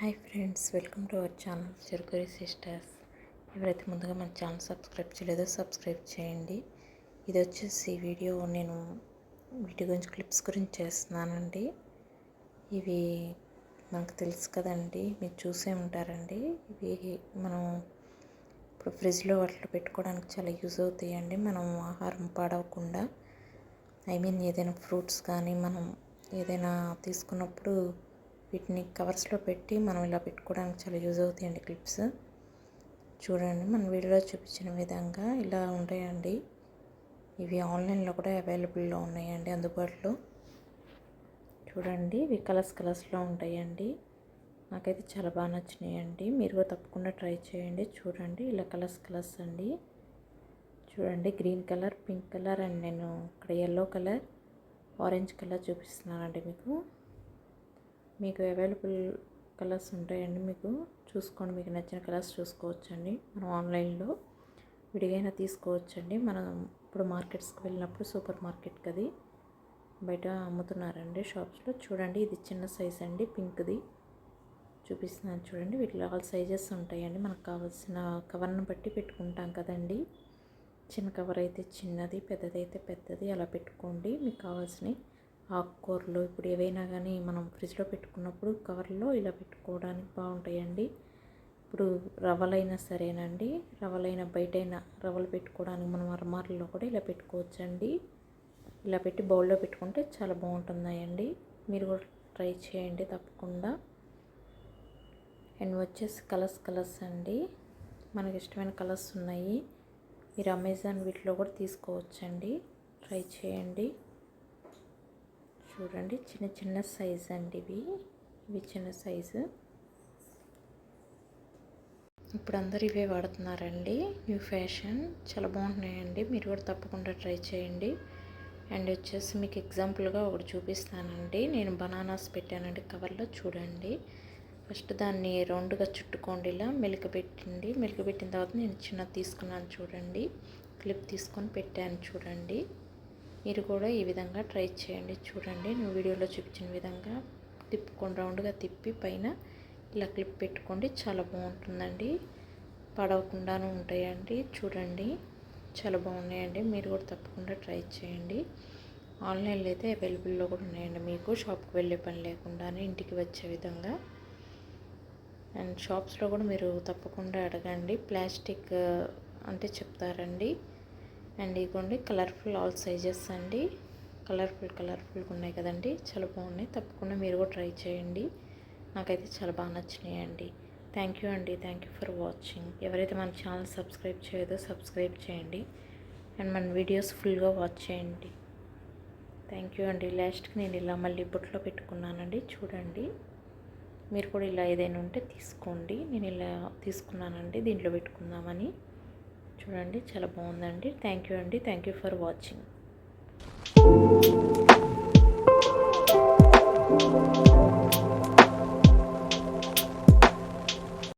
Hi friends welcome to our channel Cherukuri Sisters. ఎవరైతే ముందుగా మన ఛానల్ సబ్స్క్రైబ్ చేయలేదో సబ్స్క్రైబ్ చేయండి. ఇది వచ్చేసి వీడియో. నేను వీటి గురించి క్లిప్స్ గురించి చేస్తున్నానండి. ఇవి మనకు తెలుసు కదండి మీరు చూసే ఉంటారండి. ఇవి మనం ఇప్పుడు ఫ్రిడ్జ్లో వాటిలో పెట్టుకోవడానికి చాలా యూజ్ అవుతాయండి. మనం ఆహారం పాడవకుండా. ఐ మీన్ ఏదైనా ఫ్రూట్స్ కానీ మనం ఏదైనా తీసుకున్నప్పుడు వీటిని కవర్స్లో పెట్టి మనం ఇలా పెట్టుకోవడానికి చాలా యూజ్ అవుతాయండి క్లిప్స్. చూడండి మన వీడియోలో చూపించిన విధంగా ఇలా ఉంటాయండి. ఇవి ఆన్లైన్లో కూడా అవైలబుల్లో ఉన్నాయండి అందుబాటులో. చూడండి ఇవి కలర్స్ కలర్స్లో ఉంటాయండి. నాకైతే చాలా బాగా నచ్చినాయండి. మీరు కూడా తప్పకుండా ట్రై చేయండి. చూడండి ఇలా కలర్స్ కలర్స్ అండి. చూడండి green colour pink colour and నేను ఇక్కడ ఎల్లో కలర్ ఆరెంజ్ కలర్ చూపిస్తున్నానండి మీకు. మీకు అవైలబుల్ కలర్స్ ఉంటాయండి మీకు. చూసుకోండి మీకు నచ్చిన కలర్స్ చూసుకోవచ్చండి. మనం ఆన్లైన్లో విడిగైనా తీసుకోవచ్చండి. మనం ఇప్పుడు మార్కెట్స్కి వెళ్ళినప్పుడు సూపర్ మార్కెట్కి అది బయట అమ్ముతున్నారండి షాప్స్లో చూడండి ఇది చిన్న సైజ్ అండి పింక్ది చూపిస్తున్నాను చూడండి వీటిలో ఆల్ సైజెస్ ఉంటాయండి. మనకు కావాల్సిన కవర్ను బట్టి పెట్టుకుంటాం కదండి. చిన్న కవర్ అయితే చిన్నది పెద్దది అయితే పెద్దది అలా పెట్టుకోండి. మీకు కావాల్సినవి ఆకుకూరలు ఇప్పుడు ఏవైనా కానీ మనం ఫ్రిడ్జ్లో పెట్టుకున్నప్పుడు కవర్లో ఇలా పెట్టుకోవడానికి బాగుంటాయండి. ఇప్పుడు రవ్వలైనా సరేనండి. రవ్వలైనా బయటైనా రవ్వలు పెట్టుకోవడానికి మనం అరమార్లలో కూడా ఇలా పెట్టుకోవచ్చండి. ఇలా పెట్టి బౌల్లో పెట్టుకుంటే చాలా బాగుంటుందండి. మీరు కూడా ట్రై చేయండి తప్పకుండా. అండ్ వచ్చేసి కలర్స్ కలర్స్ అండి. మనకి ఇష్టమైన కలర్స్ ఉన్నాయి. మీరు అమెజాన్ వీటిలో కూడా తీసుకోవచ్చండి. ట్రై చేయండి. చూడండి. చిన్న చిన్న సైజ్ అండి ఇవి. ఇవి చిన్న సైజు ఇప్పుడు అందరు ఇవే వాడుతున్నారండి. న్యూ ఫ్యాషన్ చాలా బాగుంటున్నాయండి. మీరు కూడా తప్పకుండా ట్రై చేయండి. అండ్ వచ్చేసి మీకు ఎగ్జాంపుల్గా ఒకటి చూపిస్తానండి. నేను బనానాస్ పెట్టానండి కవర్లో చూడండి. ఫస్ట్ దాన్ని రౌండ్గా చుట్టుకోండి ఇలా. మెలిక పెట్టండి. పెట్టిన తర్వాత నేను చిన్న తీసుకున్నాను చూడండి. క్లిప్ తీసుకొని పెట్టాను చూడండి. మీరు కూడా ఈ విధంగా ట్రై చేయండి చూడండి. నేను వీడియోలో చూపించిన విధంగా తిప్పుకొని రౌండ్గా తిప్పి పైన ఇలా క్లిప్ పెట్టుకోండి. చాలా బాగుంటుందండి. పడవకుండాను ఉంటాయండి. చూడండి. చాలా బాగున్నాయండి. మీరు కూడా తప్పకుండా ట్రై చేయండి. ఆన్లైన్లో అయితే అవైలబుల్లో కూడా ఉన్నాయండి. మీకు షాప్కి వెళ్ళే పని లేకుండానే ఇంటికి వచ్చే విధంగా. అండ్ షాప్స్లో కూడా మీరు తప్పకుండా అడగండి. ప్లాస్టిక్ అంటే చెప్తారండి. అండ్ ఇదిగోండి కలర్ఫుల్ ఆల్ సైజెస్ అండి. కలర్ఫుల్ కలర్ఫుల్గా ఉన్నాయి కదండి. చాలా బాగున్నాయి. తప్పకుండా మీరు కూడా ట్రై చేయండి. నాకైతే చాలా బాగా నచ్చినాయండి థ్యాంక్ యూ అండి. థ్యాంక్ యూ ఫర్ వాచింగ్ ఎవరైతే మన ఛానల్ సబ్స్క్రైబ్ చేయదో సబ్స్క్రైబ్ చేయండి. అండ్ మన వీడియోస్ ఫుల్గా వాచ్ చేయండి. థ్యాంక్ యూ అండి. లాస్ట్కి నేను ఇలా మళ్ళీ బుట్లో పెట్టుకున్నానండి. చూడండి. మీరు కూడా ఇలా ఏదైనా ఉంటే తీసుకోండి. నేను ఇలా తీసుకున్నానండి. దీంట్లో పెట్టుకుందామని. చూడండి చాలా బాగుందండి. థ్యాంక్ యూ అండి. Thank you for watching